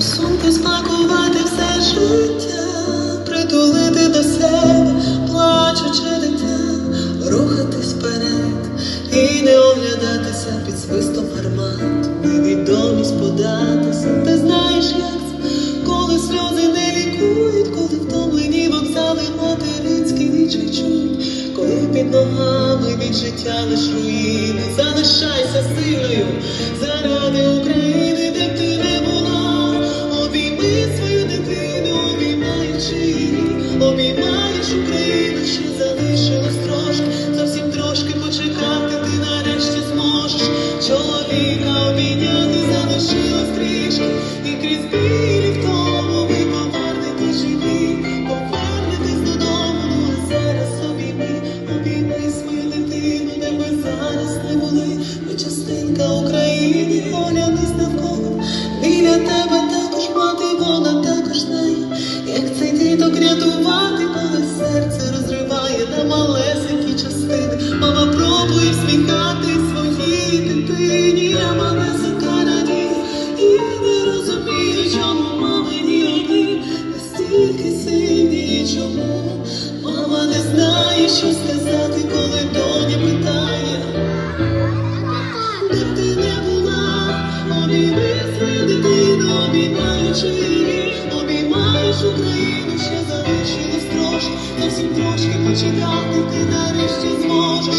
Сумку спакувати все життя, притулити до себе, плачучи дитя, рухатись вперед і не оглядатися під свистом гармат, невідомість податися. Ти знаєш, як коли сльози не лікують, коли втомлені вокзали материнські вічі чують, коли під ногами від життя лиш руїни, залишайся сильною vida, ouvir mais de ouvir mais de crer. Обіймаєш Україну, ще залишилось трошки, зовсім трошки почекати, ти нарешті зможеш.